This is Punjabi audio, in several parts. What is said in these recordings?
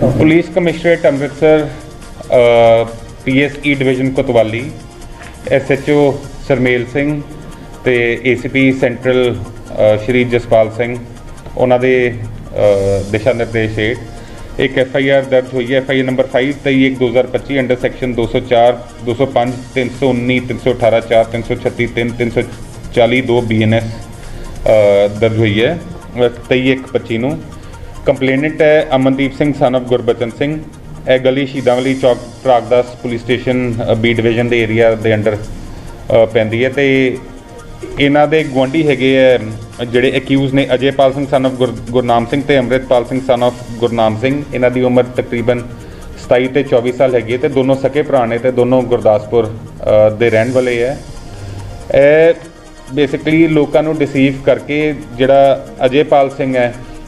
Police commissionerate Amritsar PSE division Kotwali, SHO Sarmel Singh ਤੇ ਏਸੀਪੀ ਸੈਂਟਰਲ ਸ਼੍ਰੀ ਜਸਪਾਲ ਸਿੰਘ, ਉਹਨਾਂ ਦੇ ਦਿਸ਼ਾ ਨਿਰਦੇਸ਼ ਹੇਠ ਇੱਕ ਐਫ ਆਈ ਆਰ ਦਰਜ ਹੋਈ ਹੈ। F I R number 5 23 2025 under section 204 205 319 318 4 336 3 340 2 BNS ਦਰਜ ਹੋਈ ਹੈ। 23 ਇੱਕ 25 ਨੂੰ ਕੰਪਲੇਨੈਂਟ ਹੈ ਅਮਨਦੀਪ ਸਿੰਘ ਸਨ of ਗੁਰਬਚਨ ਸਿੰਘ। ਇਹ ਗਲੀ ਸ਼ਹੀਦਾਂਵਾਲੀ ਚੌਕ Pragdas police station B division ਦੇ ਏਰੀਆ ਦੇ ਅੰਡਰ ਪੈਂਦੀ ਹੈ ਤੇ ਇਹਨਾਂ ਦੇ ਗੁਆਂਢੀ ਹੈਗੇ ਆ ਜਿਹੜੇ ਅਕਿਊਜ਼ ਨੇ ਅਜੇਪਾਲ ਸਿੰਘ ਸਨ of ਗੁਰ- ਗੁਰਨਾਮ ਸਿੰਘ ਤੇ ਅੰਮ੍ਰਿਤਪਾਲ ਸਿੰਘ ਸਨ of ਗੁਰਨਾਮ ਸਿੰਘ। ਇਹਨਾਂ ਦੀ ਉਮਰ ਤਕਰੀਬਨ 27 ਤੇ 24 ਸਾਲ ਹੈਗੀ ਹੈ ਤੇ ਦੋਨੋਂ ਸਕੇ ਭਰਾ ਨੇ ਤੇ ਦੋਨੋਂ ਗੁਰਦਾਸਪੁਰ ਦੇ ਰਹਿਣ ਵਾਲੇ ਹੈ ਇਹ ਬੇਸਿਕਲੀ ਲੋਕਾਂ ਨੂੰ ਡਿਸੀਵ ਕਰਕੇ ਜਿਹੜਾ ਅਜੇਪਾਲ ਸਿੰਘ ਹੈ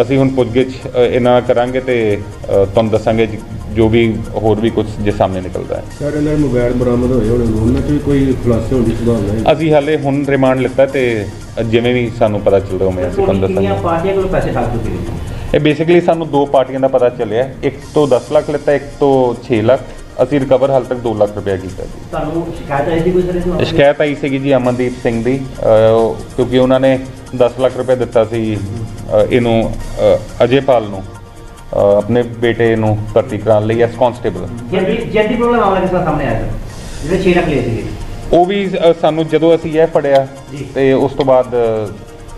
ਅਸੀਂ ਹੁਣ ਪੁੱਛਗਿੱਛ ਇਹਨਾਂ ਨਾਲ ਕਰਾਂਗੇ ਤੇ ਤੁਹਾਨੂੰ ਦੱਸਾਂਗੇ ਜੀ ਜੋ ਵੀ ਹੋਰ ਵੀ ਕੁਝ ਜੇ ਸਾਹਮਣੇ ਨਿਕਲਦਾ ਹੈ। ਸਰ ਇਹਨਾਂ ਦੇ ਮੋਬਾਈਲ ਬਰਾਮਦ ਹੋਏ ਹੋਣੇ ਨੇ ਉਹਨਾਂ ਵੀ ਕੋਈ ਖੁਲਾਸੇ ਹੋਣ ਦੀ ਸੰਭਾਵਨਾ ਹੈ? ਅਸੀਂ ਹਾਲੇ ਹੁਣ ਰਿਮਾਂਡ ਲਿੱਤਾ ਤੇ ਜਿਵੇਂ ਵੀ ਸਾਨੂੰ ਪਤਾ ਚੱਲਦਾ ਉਵੇਂ ਅਸੀਂ ਤੁਹਾਨੂੰ ਕਿੰਨੀਆਂ ਦੱਸਾਂਗੇ। ਪਾਰਟੀਆਂ ਕੋਲ ਪੈਸੇ ਠੱਗ ਚੁੱਕੇ ਨੇ? ਇਹ ਬੇਸਿਕਲੀ ਸਾਨੂੰ ਦੋ ਪਾਰਟੀਆਂ ਦਾ ਪਤਾ ਚੱਲਿਆ। ਇੱਕ ਤੋਂ 10 ਲੱਖ ਲਿੱਤਾ ਇੱਕ ਤੋਂ 6 ਲੱਖ। ਅਸੀਂ ਰਿਕਵਰ ਹਾਲ ਤੱਕ 2 ਲੱਖ ਰੁਪਇਆ ਕੀਤਾ ਜੀ। ਤੁਹਾਨੂੰ ਸ਼ਿਕਾਇਤ ਆਈ ਸੀ ਕੋਈ ਸਰ ਇਸ? ਸ਼ਿਕਾਇਤ ਆਈ ਸੀਗੀ ਜੀ ਅਮਨਦੀਪ ਸਿੰਘ ਦੀ। ਕਿਉਂਕਿ ਉਹਨਾਂ ਨੇ 10 ਲੱਖ ਰੁਪਏ ਦਿੱਤਾ ਸੀ ਇਹਨੂੰ ਅਹ, ਅਜੇਪਾਲ ਨੂੰ ਆਪਣੇ ਬੇਟੇ ਨੂੰ ਭਰਤੀ ਕਰਾਉਣ ਲਈ ਐਸ ਕਾਂਸਟੇਬਲ ਜੈਦੀ ਜੈਦੀ ਪ੍ਰੋਬਲਮ ਕਿਸ ਤਰ੍ਹਾਂ ਸਾਹਮਣੇ ਆਇਆ ਸਰ। ਜਿਹੜੇ 6 ਲੱਖ ਲਏ ਸੀਗੇ। ਉਹ ਵੀ ਸਾਨੂੰ ਜਦੋਂ ਅਸੀਂ ਇਹ ਫੜਿਆ। ਤੇ ਉਸ ਤੋਂ ਬਾਅਦ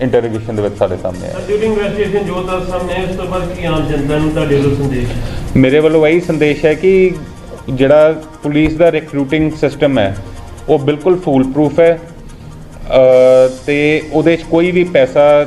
ਇੰਟਰੋਗੇਸ਼ਨ ਦੇ ਵਿੱਚ ਸਾਡੇ ਸਾਹਮਣੇ ਆਇਆ। ਡਿਊਰਿੰਗ ਇਨਵੈਸਟੀਗੇਸ਼ਨ ਜੋ ਤੱਕ ਸਾਹਮਣੇ ਆਇਆ, ਉਸ ਤੋਂ ਬਾਅਦ ਕੀ ਆਮ ਜਨਤਾ ਨੂੰ ਤੁਹਾਡੇ ਵੱਲੋਂ ਸੰਦੇਸ਼? ਮੇਰੇ ਵੱਲੋਂ ਇਹੀ ਸੰਦੇਸ਼ ਹੈ ਕਿ ਜਿਹੜਾ ਪੁਲਿਸ ਦਾ ਰਿਕਰੂਟਿੰਗ ਸਿਸਟਮ ਹੈ ਉਹ ਬਿਲਕੁਲ ਫੂਲ ਪ੍ਰੂਫ ਹੈ। ਅ, ਤੇ ਉਹਦੇ 'ਚ ਕੋਈ ਵੀ ਪੈਸਾ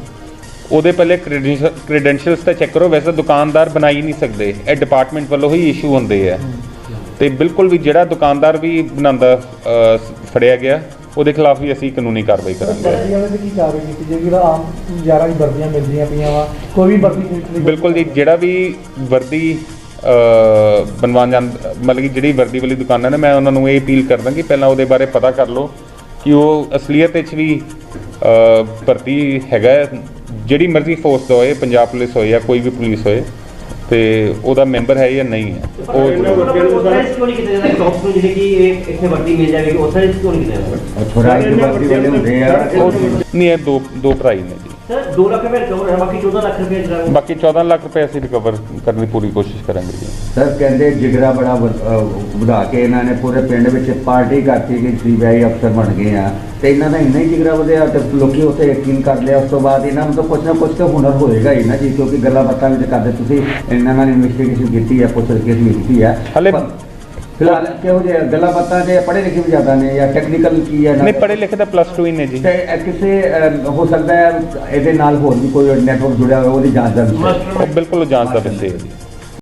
ਉਹਦੇ ਪਹਿਲੇ ਕ੍ਰੈਡੈਂਸ਼ੀਅਲਸ ਤਾਂ ਚੈੱਕ ਕਰੋ ਵੈਸੇ ਦੁਕਾਨਦਾਰ ਬਣਾ ਹੀ ਨਹੀਂ ਸਕਦੇ। ਇਹ ਡਿਪਾਰਟਮੈਂਟ ਵੱਲੋਂ ਹੀ ਇਸ਼ੂ ਹੁੰਦੇ ਆ। ਤੇ ਬਿਲਕੁਲ ਵੀ ਜਿਹੜਾ ਦੁਕਾਨਦਾਰ ਵੀ ਬਣਾਉਂਦਾ ਫੜਿਆ ਗਿਆ ਉਹਦੇ ਖਿਲਾਫ ਵੀ ਅਸੀਂ ਕਾਨੂੰਨੀ ਕਾਰਵਾਈ ਕਰਾਂਗੇ। ਵਰਦੀਆਂ ਦੇ ਕੀ ਕਾਰਵਾਈ ਕੀਤੀ ਜਾਏਗੀ? ਜਿਹੜਾ ਆਮ 11 ਦੀ ਵਰਦੀਆਂ ਮਿਲਦੀਆਂ ਪਈਆਂ ਵਾ ਕੋਈ ਵੀ ਵਰਦੀ ਖਰੀਦ ਲਈ ਬਿਲਕੁਲ ਜੀ ਜਿਹੜਾ ਵੀ ਵਰਦੀ ਬਣਵਾਉਣ ਜਾਂ ਮਤਲਬ ਕਿ ਜਿਹੜੀ ਵਰਦੀ ਵਾਲੀ ਦੁਕਾਨਾਂ ਨੇ ਮੈਂ ਉਹਨਾਂ ਨੂੰ ਇਹ ਅਪੀਲ ਕਰਦਾ ਕਿ ਪਹਿਲਾਂ ਉਹਦੇ ਬਾਰੇ ਪਤਾ ਕਰ ਲਓ ਕਿ ਉਹ ਅਸਲੀਅਤ ਵਿੱਚ ਵੀ ਭਰਤੀ ਹੈਗਾ। ਜਿਹੜੀ ਮਰਜ਼ੀ ਫੋਰਸ ਦਾ ਹੋਏ ਪੰਜਾਬ ਪੁਲਿਸ ਹੋਏ ਜਾਂ ਕੋਈ ਵੀ ਪੁਲਿਸ ਹੋਏ ਤੇ ਉਹਦਾ ਮੈਂਬਰ ਹੈ ਜਾਂ ਨਹੀਂ ਹੈ ਉਹ ਨਹੀਂ ਇਹ ਥੋੜਾ ਇੱਕ ਵਾਲੇ ਹੁੰਦੇ ਆ। ਉਹ ਨਹੀਂ ਦੋ ਦੋ ਭਰਾ ਹੀ ਨੇ ਜੀ। ਸਰ 2 ਲੱਖ ਰੁਪਏ ਰਿਕਵਰ ਹੋਇਆ ਬਾਕੀ 14 ਲੱਖ ਰੁਪਏ ਜਿਹੜਾ ਬਾਕੀ 14 ਲੱਖ ਰੁਪਏ ਅਸੀਂ ਰਿਕਵਰ ਕਰਨ ਦੀ ਪੂਰੀ ਕੋਸ਼ਿਸ਼ ਕਰਾਂਗੇ ਜੀ। ਸਰ ਕਹਿੰਦੇ ਜਿਗਰਾ ਬੜਾ ਵਧ- ਅਹ ਵਧਾ ਕੇ ਇਹਨਾਂ ਨੇ ਪੂਰੇ ਪਿੰਡ ਵਿੱਚ ਪਾਰਟੀ ਕਰਤੀ ਕਿ ਸੀਬੀਆਈ ਅਫਸਰ ਬਣ ਗਏ ਆ। ਤੇ ਇਹਨਾਂ ਦਾ ਇੰਨਾ ਹੀ ਜਿਗਰਾ ਵਧਿਆ ਤੇ ਲੋਕੀ ਉੱਥੇ ਯਕੀਨ ਕਰ ਲਿਆ। ਉਸ ਤੋਂ ਬਾਅਦ ਇਹਨਾਂ ਨੂੰ ਤਾਂ ਕੁਛ ਨਾ ਕੁਛ ਤਾਂ ਹੁਨਰ ਹੋਏਗਾ ਹੀ ਨਾ ਜੀ ਕਿਉਂਕਿ ਗੱਲਾਂ ਬਾਤਾਂ ਵਿੱਚ ਕਰਦੇ ਤੁਸੀਂ ਇਹਨਾਂ ਨਾਲ ਇਨਵੈਸਟੀਗੇਸ਼ਨ ਕੀਤੀ ਹੈ ਪੁੱਛ ਵੀ ਕੀਤੀ ਹੈ ਹਾਲੇ- ਪਰ ਫਿਲਹਾਲ ਕਿਹੋ ਜਿਹੇ ਗੱਲਾਂ ਬਾਤਾਂ ਜੇ ਪੜ੍ਹੇ ਲਿਖੇ ਵੀ ਜ਼ਿਆਦਾ ਨੇ ਜਾਂ ਟੈਕਨੀਕਲ ਕੀ ਹੈ ਨਹੀਂ ਪੜ੍ਹੇ ਲਿਖੇ ਤਾਂ ਪਲੱਸ 2 ਹੀ ਨੇ ਜੀ। ਤੇ ਇਹ ਕਿਸੇ ਅਹ, ਹੋ ਸਕਦਾ ਹੈ ਇਹਦੇ ਨਾਲ ਹੋਰ ਵੀ ਕੋਈ ਨੈਟਵਰਕ ਜੁੜਿਆ ਹੋਵੇ ਉਹਦੀ ਜਾਂਚ ਦਾ ਵਿਸ਼ਾ ਹੈ। ਉਹ ਬਿਲਕੁਲ ਜਾਂਚ ਦਾ ਵਿਸ਼ੇ ਹੈ। ਜੀ